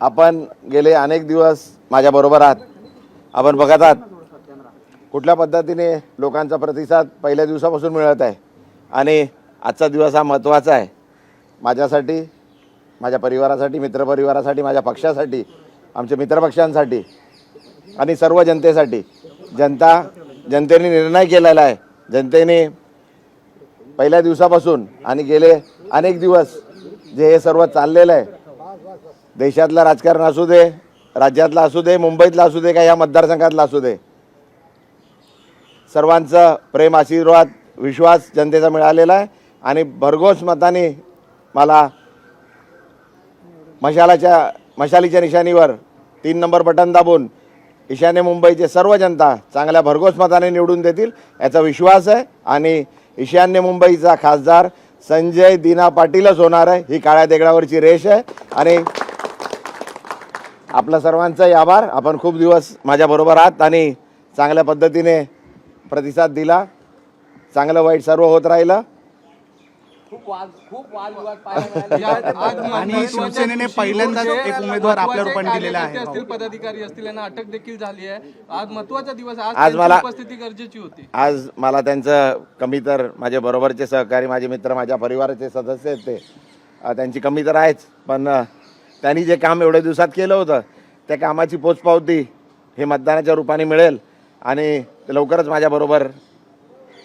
आपण गेले अनेक दिवस माझ्याबरोबर आहात. आपण बघत आहात. कुठल्या पद्धतीने लोकांचा प्रतिसाद पहिल्या दिवसापासून मिळत आहे आणि आजचा दिवस हा महत्त्वाचा आहे. माझ्यासाठी माझ्या परिवारासाठी मित्रपरिवारासाठी माझ्या पक्षासाठी आमच्या मित्रपक्षांसाठी आणि सर्व जनतेसाठी. जनता जनतेने निर्णय केलेला आहे. जनतेने पहिल्या दिवसापासून आणि गेले अनेक दिवस जे हे सर्व चाललेलं आहे देशातलं राजकारण असू दे राज्यातलं असू दे मुंबईतलं असू दे का या मतदारसंघातलं असू दे. सर्वांचं प्रेम आशीर्वाद विश्वास जनतेचा मिळालेला आहे आणि भरघोस मताने मला मशालाच्या मशालीच्या निशाणीवर तीन नंबर बटन दाबून ईशान्य मुंबईचे सर्व जनता चांगल्या भरघोस मताने निवडून देतील याचा विश्वास आहे आणि ईशान्य मुंबईचा खासदार संजय दिना पाटीलच होणार आहे. ही काळ्या देगडावरची रेष आहे आणि आपल्या सर्वांचाही आभार. आपण खूप दिवस माझ्याबरोबर आहात आणि चांगल्या पद्धतीने प्रतिसाद दिला. चांगलं वाईट सर्व होत राहिलं. खूप वाद खूप वादविवाद पाहायला मिळाले आणि शिवसेनेने पहिल्यांदाच एक उमेदवार आपल्या रूपाने दिलेला आहे. असतील पदाधिकारी असतील यांना अटक देखील झाली आहे. आज महत्त्वाचा दिवस आज मला- उपस्थिती गरजेची होती. आज मला त्यांचं कमी तर माझे बरोबरचे सहकारी माझे मित्र माझ्या परिवाराचे सदस्य आहेत ते. त्यांची कमी तर आहेच पण त्यांनी जे काम एवढ्या दिवसात केलं होतं त्या कामाची पोचपावती हे मतदानाच्या रूपाने मिळेल आणि ते लवकरच माझ्याबरोबर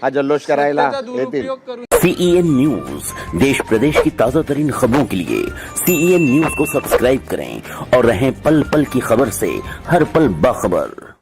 हा जल्लोष करायला येतील. सीईएन न्यूज देश प्रदेश की ताजा तरीन खबरों के लिए सीईएन न्यूज को सब्सक्राइब करें और रहें पल पल की खबर से हर पल बाखबर।